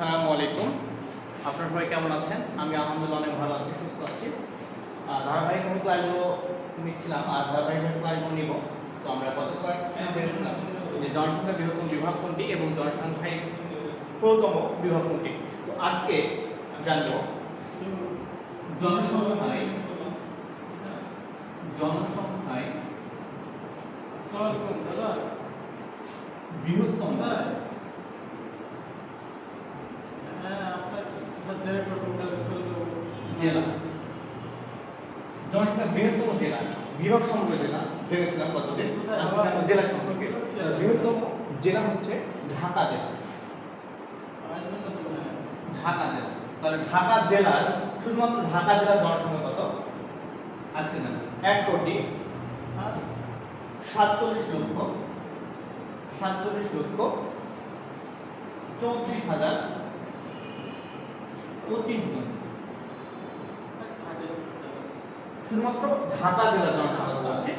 আসসালামু আলাইকুম। আপনারা সবাই কেমন আছেন? আমি আলহামদুলিল্লাহ অনেক ভালো আছি সুস্থ আছি। ধারাবাহিকভাবে ক্লাসগুলো নিচ্ছিলাম আর ধারাবাহিকভাবে ক্লাসগুলো নিব। তো আমরা গত ক্লাস যে জনসংখ্যা বৃহত্তম বিভাগ কোনটি এবং জনসংখ্যায় ষোলতম বিভাগ কোনটি? তো আজকে জানব জনসংখ্যায় জনসংখ্যায় বৃহত্তম জেলা। জনসংখ্যা বৃহত্তম জেলা বিভাগ সম্পর্কে জেলা জেনেছিলাম জানব জেলা সম্পর্কে। বৃহত্তম জেলা হচ্ছে ঢাকা জেলা। ঢাকা জেলা। তাহলে ঢাকা জেলার শুধুমাত্র ঢাকা জেলার জনসংখ্যা কত? আজকে জানব এক কোটি সাতচল্লিশ লক্ষ সাতচল্লিশ লক্ষ চৌত্রিশ হাজার জন শুধুমাত্র ঢাকা জেলার জনসংখ্যা বলছি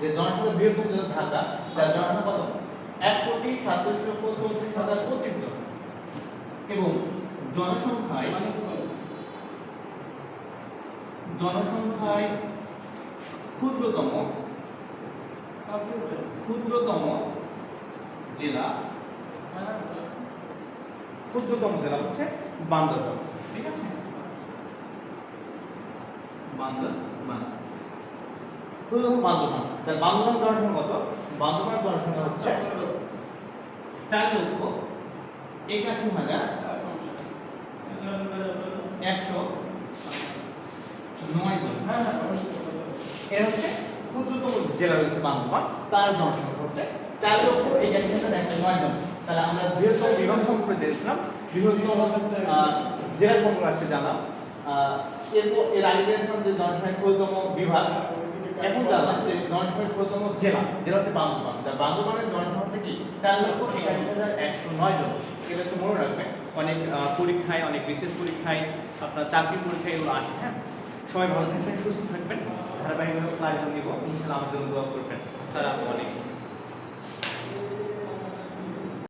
যে জনসংখ্যা বৃহত্তম জেলা ঢাকা যার জনসংখ্যা কত? এক কোটি সাতচল্লিশ লক্ষ চৌত্রিশ হাজার পঁচিশ জন। এবং জনসংখ্যায় জনসংখ্যায় ক্ষুদ্রতম ক্ষুদ্রতম জেলা ক্ষুদ্রতম জেলা হচ্ছে বান্দরবান। ঠিক আছে বান্দরবান ক্ষুদ্রতম বান্দরবান। তার বান্দরবান জনসংখ্যা কত? বান্দরবান জনসংখ্যা হচ্ছে চার লক্ষ। একাশি হাজার একশো নয় জন। এর হচ্ছে ক্ষুদ্রতম জেলা রয়েছে বান্দরবান। তার জনসংখ্যা হচ্ছে চার লক্ষ একাশি হাজার একশো নয় জন। তাহলে আমরা বৃহত্তম বিভাগ সম্পর্কে দেখছিলাম বৃহত্তম জেলা আজকে জানলাম আহ, এরপর এর আগে জেনেছিলাম যে জনসংখ্যার ক্ষুদ্রতম বিভাগ এখন জানলাম যে জনসংখ্যার ক্ষুদ্রতম জেলা জেলা হচ্ছে বান্দরবান। যা বান্দরবানের জনসংখ্যা হচ্ছে কি? চার লক্ষ একাশি হাজার একশো নয় জন। এগুলো একটু মনে রাখবেন। অনেক পরীক্ষায় অনেক বিশেষ পরীক্ষায় আপনার চাকরি পরীক্ষায় এগুলো আসে হ্যাঁ? সবাই ভালো থাকবেন সুস্থ থাকবেন। ধারাবাহিকভাবে ক্লাস নিব। ইনশাআল্লাহ আমাদের দোয়া করবেন। আসসালামু আলাইকুম।